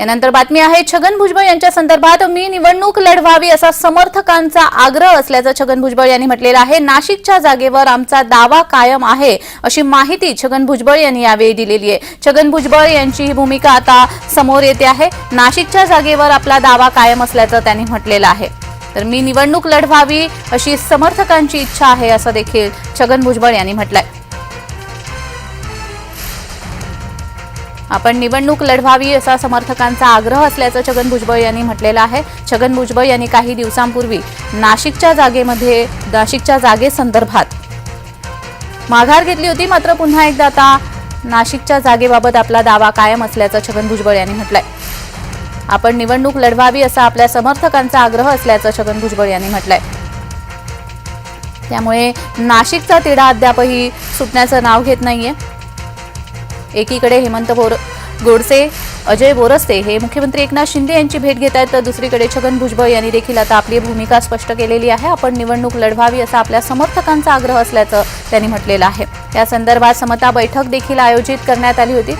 यानंतर बातमी आहे छगन भुजबळ यांच्या संदर्भात मी निवडणूक लढवावी असा समर्थकांचा आग्रह असल्याचं छगन भुजबळ यांनी म्हटलेलं आहे. नाशिकच्या जागेवर आमचा दावा कायम आहे अशी माहिती छगन भुजबळ यांनी यावेळी दिलेली आहे. छगन भुजबळ यांची ही भूमिका आता समोर येते आहे. नाशिकच्या जागेवर आपला दावा कायम असल्याचं त्यांनी म्हटलेलं आहे. तर मी निवडणूक लढवावी अशी समर्थकांची इच्छा आहे असं देखील छगन भुजबळ यांनी म्हटलंय. आपण निवडणूक लढवावी असा समर्थकांचा आग्रह असल्याचं छगन भुजबळ यांनी म्हटलेलं आहे. छगन भुजबळ यांनी काही दिवसांपूर्वी नाशिकच्या जागेमध्ये नाशिकच्या जागेसंदर्भात माघार घेतली होती. मात्र पुन्हा एकदा आता नाशिकच्या जागेबाबत आपला दावा कायम असल्याचं छगन भुजबळ यांनी म्हटलंय. आपण निवडणूक लढवावी असा आपल्या समर्थकांचा आग्रह असल्याचं छगन भुजबळ यांनी म्हटलंय. त्यामुळे नाशिकचा तिढा अद्यापही सुटण्याचं नाव घेत नाहीये. एकीकडे हेमंत बोर गोडसे अजय बोरस्ते हे मुख्यमंत्री एकनाथ शिंदे यांची भेट घेत आहेत. तर दुसरीकडे छगन भुजबळ यांनी देखील आता आपली भूमिका स्पष्ट केलेली आहे. आपण निवडणूक लढवावी असा आपल्या समर्थकांचा आग्रह असल्याचं त्यांनी म्हटलेलं आहे. या संदर्भात समता बैठक देखील आयोजित करण्यात आली होती.